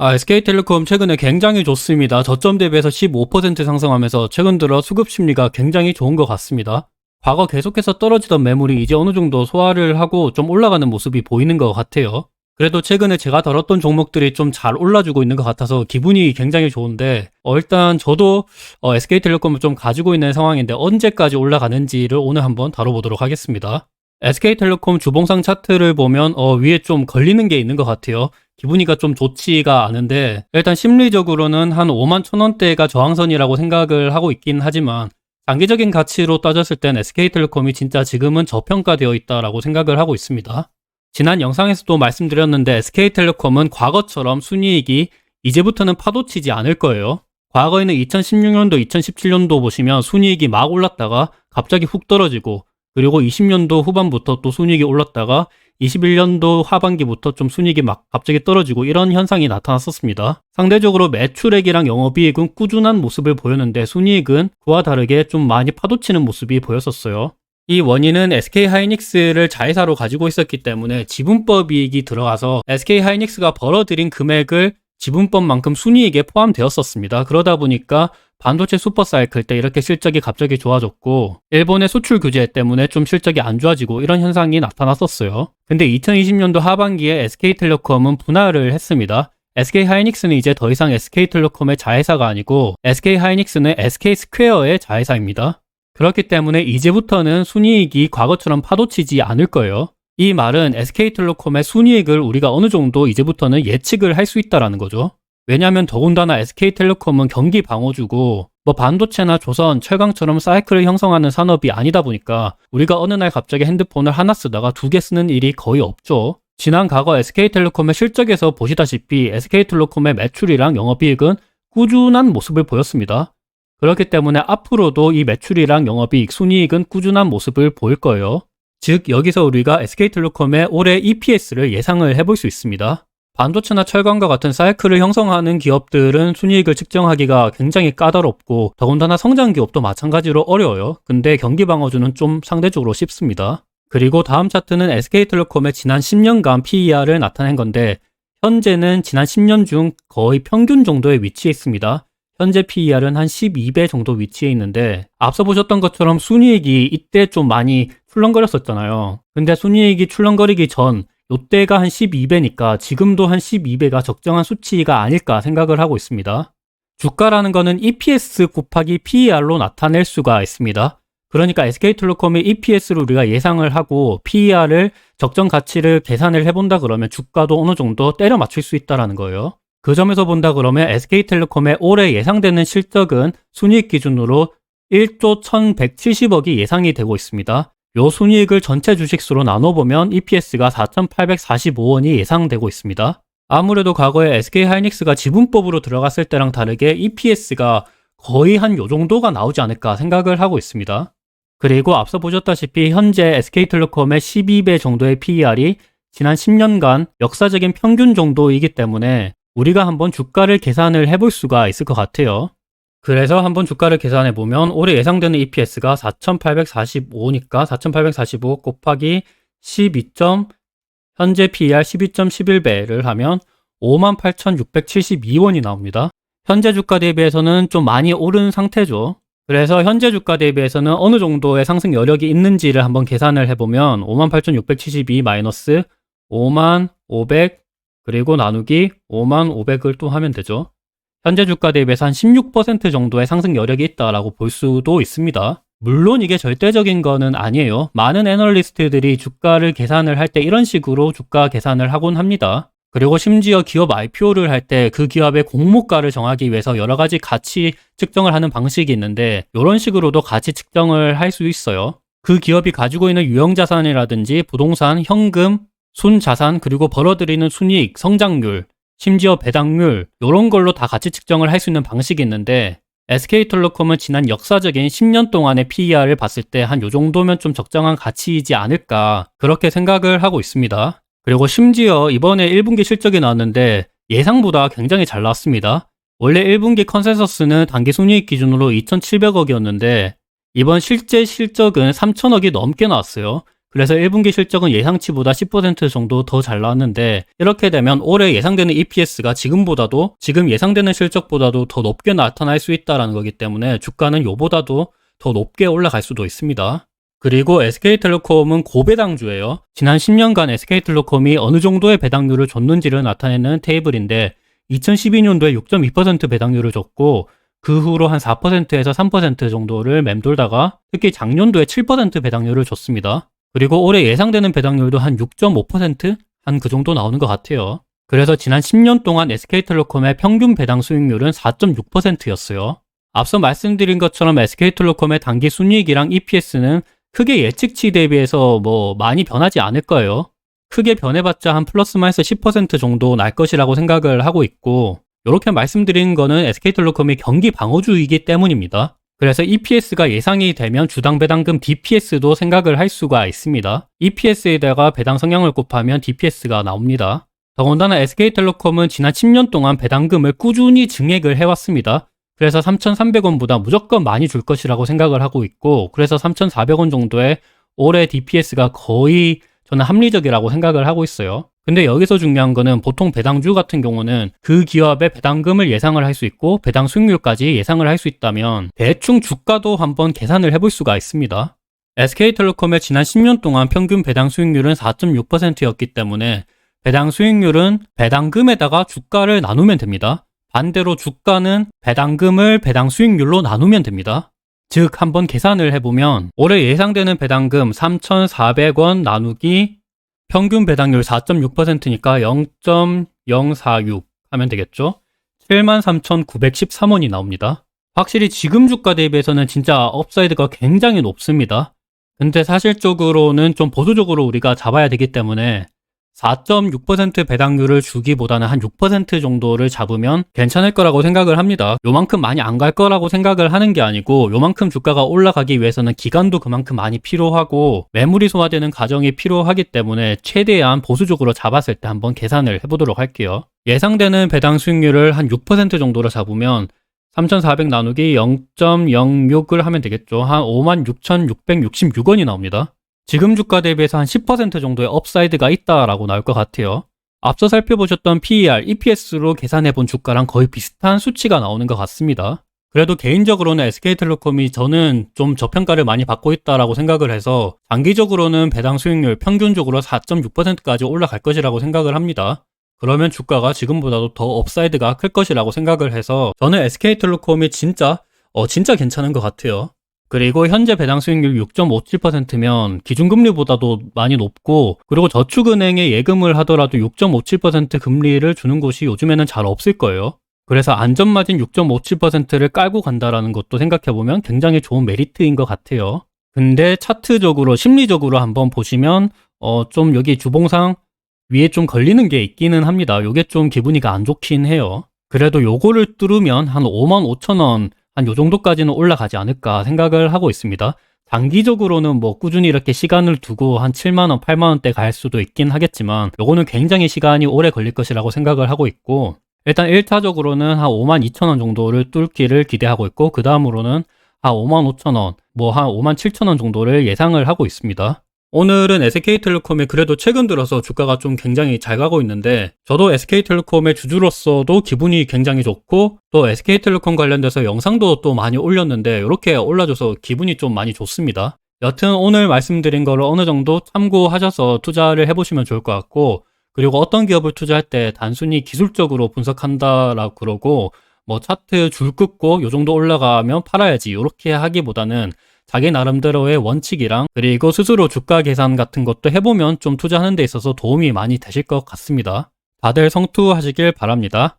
아, SK텔레콤 최근에 굉장히 좋습니다. 저점 대비해서 15% 상승하면서 최근 들어 수급 심리가 굉장히 좋은 것 같습니다. 과거 계속해서 떨어지던 매물이 이제 어느 정도 소화를 하고 좀 올라가는 모습이 보이는 것 같아요. 그래도 최근에 제가 다뤘던 종목들이 좀 잘 올라주고 있는 것 같아서 기분이 굉장히 좋은데 어, 일단 저도 어, SK텔레콤을 좀 가지고 있는 상황인데 언제까지 올라가는지를 오늘 한번 다뤄보도록 하겠습니다. SK텔레콤 주봉상 차트를 보면 어, 위에 좀 걸리는 게 있는 것 같아요. 기분이가 좀 좋지가 않은데 일단 심리적으로는 한 5만 천 원대가 저항선이라고 생각을 하고 있긴 하지만 장기적인 가치로 따졌을 땐 SK텔레콤이 진짜 지금은 저평가되어 있다라고 생각을 하고 있습니다. 지난 영상에서도 말씀드렸는데 SK텔레콤은 과거처럼 순이익이 이제부터는 파도치지 않을 거예요. 과거에는 2016년도, 2017년도 보시면 순이익이 막 올랐다가 갑자기 훅 떨어지고 그리고 20년도 후반부터 또 순이익이 올랐다가 21년도 하반기부터 좀 순이익이 막 갑자기 떨어지고 이런 현상이 나타났었습니다. 상대적으로 매출액이랑 영업이익은 꾸준한 모습을 보였는데 순이익은 그와 다르게 좀 많이 파도치는 모습이 보였었어요. 이 원인은 SK 하이닉스를 자회사로 가지고 있었기 때문에 지분법 이익이 들어가서 SK 하이닉스가 벌어들인 금액을 지분법만큼 순이익에 포함되었었습니다. 그러다 보니까 반도체 슈퍼사이클 때 이렇게 실적이 갑자기 좋아졌고 일본의 수출 규제 때문에 좀 실적이 안 좋아지고 이런 현상이 나타났었어요. 근데 2020년도 하반기에 SK텔레콤은 분할을 했습니다. SK 하이닉스는 이제 더 이상 SK텔레콤의 자회사가 아니고 SK 하이닉스는 SK 스퀘어의 자회사입니다. 그렇기 때문에 이제부터는 순이익이 과거처럼 파도치지 않을 거예요. 이 말은 SK텔레콤의 순이익을 우리가 어느 정도 이제부터는 예측을 할 수 있다라는 거죠. 왜냐하면 더군다나 SK텔레콤은 경기 방어주고 뭐 반도체나 조선, 철강처럼 사이클을 형성하는 산업이 아니다 보니까 우리가 어느 날 갑자기 핸드폰을 하나 쓰다가 두 개 쓰는 일이 거의 없죠. 지난 과거 SK텔레콤의 실적에서 보시다시피 SK텔레콤의 매출이랑 영업이익은 꾸준한 모습을 보였습니다. 그렇기 때문에 앞으로도 이 매출이랑 영업이익, 순이익은 꾸준한 모습을 보일 거예요. 즉 여기서 우리가 SK텔레콤의 올해 EPS를 예상을 해볼 수 있습니다. 반도체나 철강과 같은 사이클을 형성하는 기업들은 순이익을 측정하기가 굉장히 까다롭고 더군다나 성장 기업도 마찬가지로 어려워요. 근데 경기 방어주는 좀 상대적으로 쉽습니다. 그리고 다음 차트는 SK텔레콤의 지난 10년간 PER을 나타낸 건데 현재는 지난 10년 중 거의 평균 정도에 위치해 있습니다. 현재 PER은 한 12배 정도 위치해 있는데 앞서 보셨던 것처럼 순이익이 이때 좀 많이 출렁거렸었잖아요. 근데 순이익이 출렁거리기 전 요때가 한 12배니까 지금도 한 12배가 적정한 수치가 아닐까 생각을 하고 있습니다. 주가라는 거는 EPS 곱하기 PER로 나타낼 수가 있습니다. 그러니까 SK텔레콤의 EPS를 우리가 예상을 하고 PER을 적정 가치를 계산을 해본다 그러면 주가도 어느 정도 때려 맞출 수 있다라는 거예요. 그 점에서 본다 그러면 SK텔레콤의 올해 예상되는 실적은 순이익 기준으로 1조 1170억이 예상이 되고 있습니다. 요 순이익을 전체 주식수로 나눠보면 EPS가 4,845원이 예상되고 있습니다. 아무래도 과거에 SK 하이닉스가 지분법으로 들어갔을 때랑 다르게 EPS가 거의 한 요 정도가 나오지 않을까 생각을 하고 있습니다. 그리고 앞서 보셨다시피 현재 SK텔레콤의 12배 정도의 PER이 지난 10년간 역사적인 평균 정도이기 때문에 우리가 한번 주가를 계산을 해볼 수가 있을 것 같아요. 그래서 한번 주가를 계산해 보면 올해 예상되는 EPS가 4,845니까 4,845 곱하기 12. 현재 PER 12.11배를 하면 58,672원이 나옵니다. 현재 주가 대비해서는 좀 많이 오른 상태죠. 그래서 현재 주가 대비해서는 어느 정도의 상승 여력이 있는지를 한번 계산을 해보면 58,672 마이너스 5만 500 그리고 나누기 5만 500을 또 하면 되죠. 현재 주가 대비해서 한 16% 정도의 상승 여력이 있다라고 볼 수도 있습니다. 물론 이게 절대적인 거는 아니에요. 많은 애널리스트들이 주가를 계산을 할 때 이런 식으로 주가 계산을 하곤 합니다. 그리고 심지어 기업 IPO를 할 때 그 기업의 공모가를 정하기 위해서 여러 가지 가치 측정을 하는 방식이 있는데 이런 식으로도 가치 측정을 할 수 있어요. 그 기업이 가지고 있는 유형 자산이라든지 부동산, 현금, 순자산, 그리고 벌어들이는 순이익, 성장률, 심지어 배당률 이런 걸로 다 가치 측정을 할 수 있는 방식이 있는데 SK텔레콤은 지난 역사적인 10년 동안의 PER을 봤을 때 한 요 정도면 좀 적정한 가치이지 않을까 그렇게 생각을 하고 있습니다. 그리고 심지어 이번에 1분기 실적이 나왔는데 예상보다 굉장히 잘 나왔습니다. 원래 1분기 컨센서스는 단기 순이익 기준으로 2,700억이었는데 이번 실제 실적은 3,000억이 넘게 나왔어요. 그래서 1분기 실적은 예상치보다 10% 정도 더 잘 나왔는데 이렇게 되면 올해 예상되는 EPS가 지금보다도 지금 예상되는 실적보다도 더 높게 나타날 수 있다는 거기 때문에 주가는 요보다도 더 높게 올라갈 수도 있습니다. 그리고 SK텔레콤은 고배당주예요. 지난 10년간 SK텔레콤이 어느 정도의 배당률을 줬는지를 나타내는 테이블인데 2012년도에 6.2% 배당률을 줬고 그 후로 한 4%에서 3% 정도를 맴돌다가 특히 작년도에 7% 배당률을 줬습니다. 그리고 올해 예상되는 배당률도 한 6.5%? 한 그 정도 나오는 것 같아요. 그래서 지난 10년 동안 SK텔레콤의 평균 배당 수익률은 4.6%였어요. 앞서 말씀드린 것처럼 SK텔레콤의 단기 순이익이랑 EPS는 크게 예측치 대비해서 뭐 많이 변하지 않을 거예요. 크게 변해봤자 한 플러스 마이너스 10% 정도 날 것이라고 생각을 하고 있고 이렇게 말씀드린 거는 SK텔레콤이 경기 방어주이기 때문입니다. 그래서 EPS가 예상이 되면 주당 배당금 DPS도 생각을 할 수가 있습니다. EPS에다가 배당 성향을 곱하면 DPS가 나옵니다. 더군다나 SK텔레콤은 지난 10년 동안 배당금을 꾸준히 증액을 해왔습니다. 그래서 3,300원보다 무조건 많이 줄 것이라고 생각을 하고 있고, 그래서 3,400원 정도의 올해 DPS가 거의 저는 합리적이라고 생각을 하고 있어요. 근데 여기서 중요한 거는 보통 배당주 같은 경우는 그 기업의 배당금을 예상을 할 수 있고 배당 수익률까지 예상을 할 수 있다면 대충 주가도 한번 계산을 해볼 수가 있습니다. SK텔레콤의 지난 10년 동안 평균 배당 수익률은 4.6%였기 때문에 배당 수익률은 배당금에다가 주가를 나누면 됩니다. 반대로 주가는 배당금을 배당 수익률로 나누면 됩니다. 즉 한번 계산을 해보면 올해 예상되는 배당금 3,400원 나누기 평균 배당률 4.6%니까 0.046 하면 되겠죠? 73,913원이 나옵니다. 확실히 지금 주가 대비해서는 진짜 업사이드가 굉장히 높습니다. 근데 사실적으로는 좀 보수적으로 우리가 잡아야 되기 때문에 4.6% 배당률을 주기보다는 한 6% 정도를 잡으면 괜찮을 거라고 생각을 합니다. 요만큼 많이 안 갈 거라고 생각을 하는 게 아니고 요만큼 주가가 올라가기 위해서는 기간도 그만큼 많이 필요하고 매물이 소화되는 과정이 필요하기 때문에 최대한 보수적으로 잡았을 때 한번 계산을 해보도록 할게요. 예상되는 배당 수익률을 한 6% 정도로 잡으면 3,400 나누기 0.06을 하면 되겠죠. 한 56,666원이 나옵니다. 지금 주가 대비해서 한 10% 정도의 업사이드가 있다라고 나올 것 같아요. 앞서 살펴보셨던 PER, EPS로 계산해 본 주가랑 거의 비슷한 수치가 나오는 것 같습니다. 그래도 개인적으로는 SK텔레콤이 저는 좀 저평가를 많이 받고 있다라고 생각을 해서 장기적으로는 배당 수익률 평균적으로 4.6%까지 올라갈 것이라고 생각을 합니다. 그러면 주가가 지금보다도 더 업사이드가 클 것이라고 생각을 해서 저는 SK텔레콤이 진짜 어 진짜 괜찮은 것 같아요. 그리고 현재 배당 수익률 6.57%면 기준금리보다도 많이 높고 그리고 저축은행에 예금을 하더라도 6.57% 금리를 주는 곳이 요즘에는 잘 없을 거예요. 그래서 안전마진 6.57%를 깔고 간다라는 것도 생각해보면 굉장히 좋은 메리트인 것 같아요. 근데 차트적으로 심리적으로 한번 보시면 어 좀 여기 주봉상 위에 좀 걸리는 게 있기는 합니다. 요게 좀 기분이가 안 좋긴 해요. 그래도 요거를 뚫으면 한 5만 5천 원 한 요 정도까지는 올라가지 않을까 생각을 하고 있습니다. 단기적으로는 뭐 꾸준히 이렇게 시간을 두고 한 7만원, 8만원대 갈 수도 있긴 하겠지만 요거는 굉장히 시간이 오래 걸릴 것이라고 생각을 하고 있고 일단 1차적으로는 한 5만 2천원 정도를 뚫기를 기대하고 있고 그 다음으로는 한 5만 5천원, 뭐 한 5만 7천원 정도를 예상을 하고 있습니다. 오늘은 SK텔레콤이 그래도 최근 들어서 주가가 좀 굉장히 잘 가고 있는데 저도 SK텔레콤의 주주로서도 기분이 굉장히 좋고 또 SK텔레콤 관련돼서 영상도 또 많이 올렸는데 이렇게 올라줘서 기분이 좀 많이 좋습니다. 여튼 오늘 말씀드린 거를 어느 정도 참고하셔서 투자를 해보시면 좋을 것 같고 그리고 어떤 기업을 투자할 때 단순히 기술적으로 분석한다라고 그러고 뭐 차트 줄 긋고 요 정도 올라가면 팔아야지 이렇게 하기보다는 자기 나름대로의 원칙이랑 그리고 스스로 주가 계산 같은 것도 해보면 좀 투자하는 데 있어서 도움이 많이 되실 것 같습니다. 다들 성투하시길 바랍니다.